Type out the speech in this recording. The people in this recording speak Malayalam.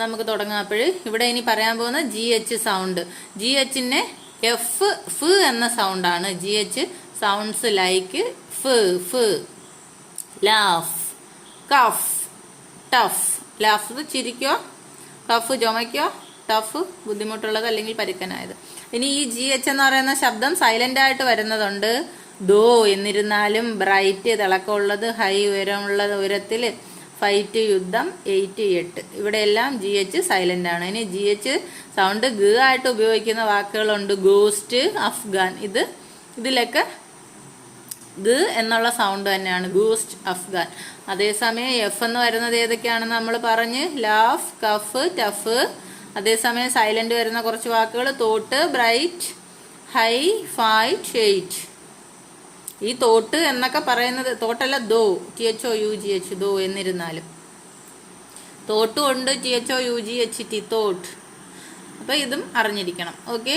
നമുക്ക് തുടങ്ങാം അപ്പോൾ ഇവിടെ ഇനി പറയാൻ പോകുന്ന ജി എച്ച് സൗണ്ട് ജി എച്ചിന്റെ എഫ് ഫ് എന്ന സൗണ്ടാണ് ജി എച്ച് സൗണ്ട്സ് ലൈക്ക് ഫ് ഫ് ലാഫ് കഫ് ടഫ് ലാഫ് ചിരിക്കോ? കഫ് ചുമയ്ക്കോ? ടഫ് ബുദ്ധിമുട്ടുള്ളത് അല്ലെങ്കിൽ പരുക്കനായത്. ഇനി ഈ ജി എച്ച് എന്ന് പറയുന്ന ശബ്ദം സൈലന്റ് ആയിട്ട് വരുന്നതുണ്ട്. ദോ എന്നിരുന്നാലും ബ്രൈറ്റ് തിളക്കമുള്ളത് ഹൈ ഉയരമുള്ളത് ഉയരത്തിൽ ഫൈറ്റ് യുദ്ധം എയ്റ്റ് എട്ട്. ഇവിടെ എല്ലാം ജി എച്ച് സൈലന്റ് ആണ്. ഇനി ജി എച്ച് സൗണ്ട് ഗ ആയിട്ട് ഉപയോഗിക്കുന്ന വാക്കുകളുണ്ട് ഗോസ്റ്റ് അഫ്ഗാൻ ഇത് ഇതിലൊക്കെ ഗ എന്നുള്ള സൗണ്ട് തന്നെയാണ്. ഗൂസ്റ്റ് അഫ്ഗാൻ അതേസമയം എഫ് എന്ന് വരുന്നത് ഏതൊക്കെയാണെന്ന് നമ്മൾ പറഞ്ഞ്. ലാഫ് കഫ് ടഫ് അതേസമയം സൈലന്റ് വരുന്ന കുറച്ച് വാക്കുകൾ. Thought bright high fight eight ഈ തോട്ട് എന്നൊക്കെ പറയുന്നത് തോട്ടല്ല though T H O U G H though എന്നിരുന്നാലും. തോട്ടും ഉണ്ട് T H O U G H T thought. അപ്പൊ ഇതും അറിഞ്ഞിരിക്കണം. ഓക്കെ